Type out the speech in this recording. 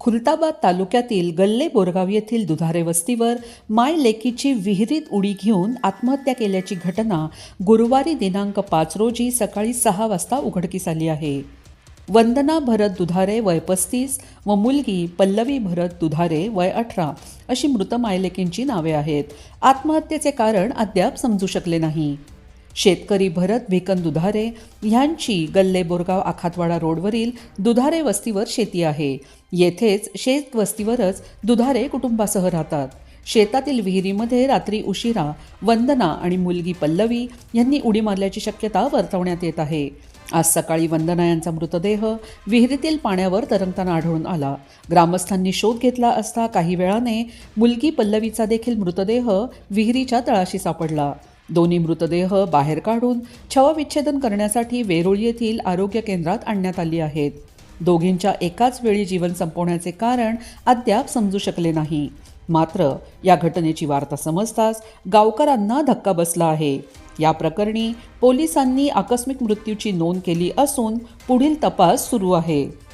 खुलताबाद तालुक्यातील गल्ले बोरगाव येथील दुधारे वस्तीवर माय लेकीची विहिरीत उडी घेऊन आत्महत्या केल्याची घटना गुरुवारी दिनांक पाच रोजी सकाळी सहा वाजता उघडकीस आली आहे. वंदना भरत दुधारे वय पस्तीस व मुलगी पल्लवी भरत दुधारे वय अठरा अशी मृत मायलेकींची नावे आहेत. आत्महत्येचे कारण अद्याप समजू शकले नाही. शेतकरी भरत भिकन दुधारे ह्यांची गल्ले बोरगाव आखातवाडा रोडवरील दुधारे वस्तीवर शेती आहे. येथेच शेत वस्तीवरच दुधारे कुटुंबासह राहतात. शेतातील विहिरीमध्ये रात्री उशिरा वंदना आणि मुलगी पल्लवी यांनी उडी मारल्याची शक्यता वर्तवण्यात येत आहे. आज सकाळी वंदना यांचा मृतदेह विहिरीतील पाण्यावर तरंगताना आढळून आला. ग्रामस्थांनी शोध घेतला असता काही वेळाने मुलगी पल्लवीचा देखील मृतदेह विहिरीच्या तळाशी सापडला. दोन्ही मृतदेह बाहेर काढून छवविच्छेदन करण्यासाठी वेरुळ येथील आरोग्य केंद्रात आणण्यात आली आहेत. दोघींच्या एकाच वेळी जीवन संपवण्याचे कारण अद्याप समजू शकले नाही. मात्र या घटनेची वार्ता समजताच गावकरांना धक्का बसला आहे. या प्रकरणी पोलिसांनी आकस्मिक मृत्यूची नोंद केली असून पुढील तपास सुरू आहे.